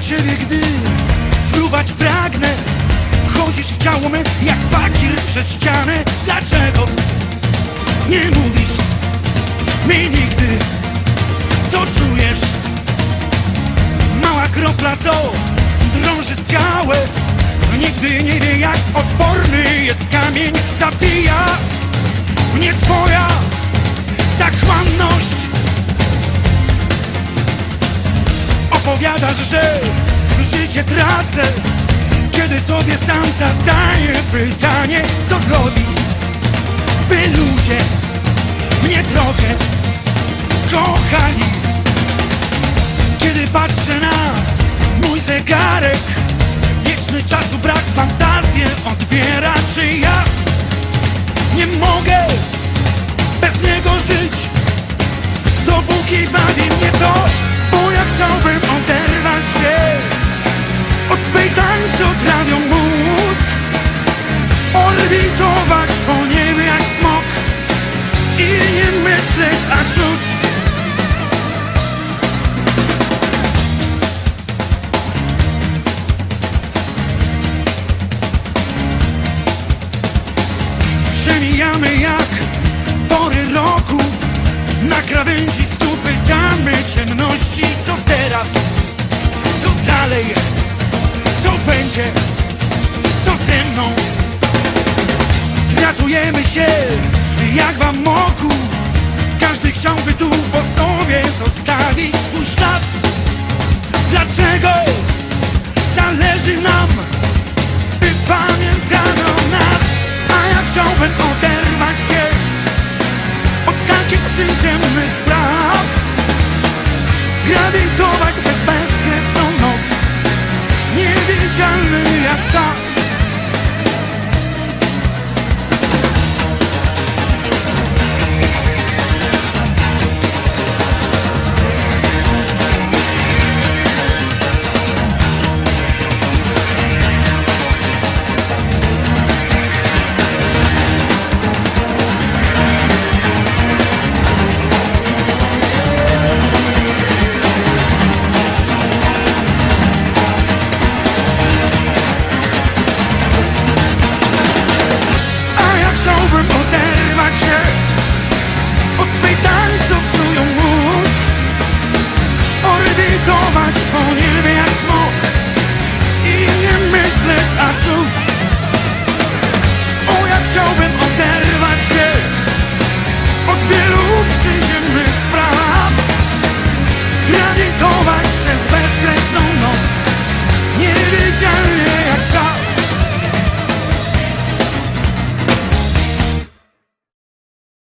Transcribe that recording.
ciebie, gdy fruwać pragnę. Wchodzisz w ciało me jak fakir przez ścianę. Dlaczego nie mówisz mi nigdy, co czujesz? Mała kropla, co drąży skałę. Nigdy nie wie, jak odporny jest kamień. Zabija mnie twoja Opowiadasz, że życie tracę Kiedy sobie sam zadaję pytanie Co zrobić, by ludzie mnie trochę kochali. Kiedy patrzę na mój zegarek Wieczny czasu brak, fantazję odbiera Czy ja nie mogę bez niego żyć? Dopóki bawi mnie to Bo ja chciałbym Przemijamy jak pory roku Na krawędzi stóp pytamy ciemności Co teraz? Co dalej? Co będzie? Co ze mną? Ratujemy się jak w amoku Każdy chciałby tu po sobie zostawić swój ślad Dlaczego zależy nam przyziemnych spraw. Grawitować